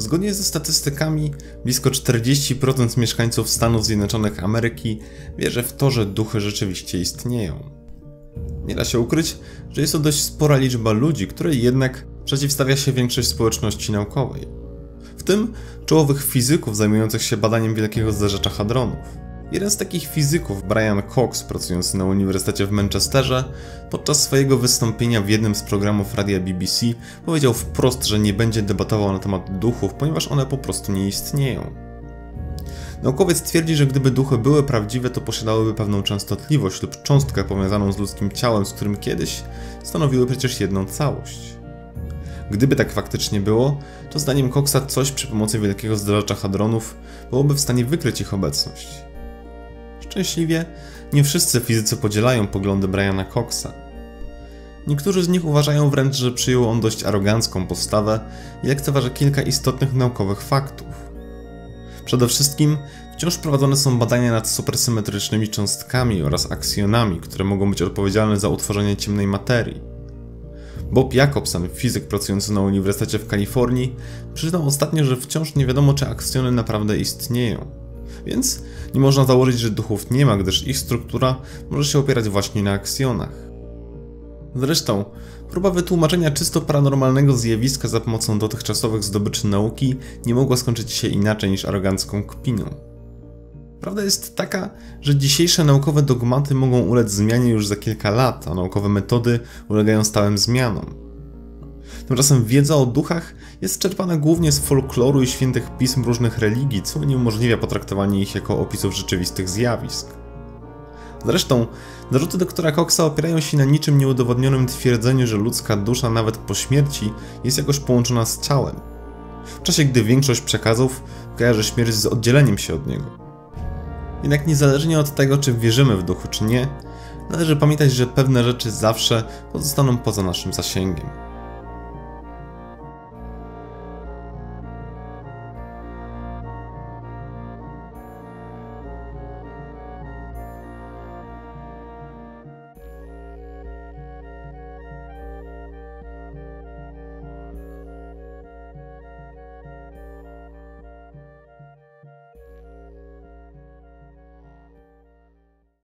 Zgodnie ze statystykami, blisko 40% mieszkańców Stanów Zjednoczonych Ameryki wierzy w to, że duchy rzeczywiście istnieją. Nie da się ukryć, że jest to dość spora liczba ludzi, której jednak przeciwstawia się większość społeczności naukowej. W tym czołowych fizyków zajmujących się badaniem wielkiego zderzacza hadronów. Jeden z takich fizyków, Brian Cox, pracujący na Uniwersytecie w Manchesterze, podczas swojego wystąpienia w jednym z programów radia BBC powiedział wprost, że nie będzie debatował na temat duchów, ponieważ one po prostu nie istnieją. Naukowiec twierdzi, że gdyby duchy były prawdziwe, to posiadałyby pewną częstotliwość lub cząstkę powiązaną z ludzkim ciałem, z którym kiedyś stanowiły przecież jedną całość. Gdyby tak faktycznie było, to zdaniem Coxa coś przy pomocy wielkiego zderzacza hadronów byłoby w stanie wykryć ich obecność. Szczęśliwie, nie wszyscy fizycy podzielają poglądy Briana Coxa. Niektórzy z nich uważają wręcz, że przyjął on dość arogancką postawę i lekceważy kilka istotnych naukowych faktów. Przede wszystkim wciąż prowadzone są badania nad supersymetrycznymi cząstkami oraz aksjonami, które mogą być odpowiedzialne za utworzenie ciemnej materii. Bob Jacobson, fizyk pracujący na Uniwersytecie w Kalifornii, przyznał ostatnio, że wciąż nie wiadomo, czy aksjony naprawdę istnieją. Więc nie można założyć, że duchów nie ma, gdyż ich struktura może się opierać właśnie na aksjonach. Zresztą, próba wytłumaczenia czysto paranormalnego zjawiska za pomocą dotychczasowych zdobyczy nauki nie mogła skończyć się inaczej niż arogancką kpiną. Prawda jest taka, że dzisiejsze naukowe dogmaty mogą ulec zmianie już za kilka lat, a naukowe metody ulegają stałym zmianom. Tymczasem wiedza o duchach jest czerpana głównie z folkloru i świętych pism różnych religii, co uniemożliwia potraktowanie ich jako opisów rzeczywistych zjawisk. Zresztą, zarzuty doktora Coxa opierają się na niczym nieudowodnionym twierdzeniu, że ludzka dusza nawet po śmierci jest jakoś połączona z ciałem. W czasie gdy większość przekazów kojarzy śmierć z oddzieleniem się od niego. Jednak niezależnie od tego, czy wierzymy w duchu, czy nie, należy pamiętać, że pewne rzeczy zawsze pozostaną poza naszym zasięgiem.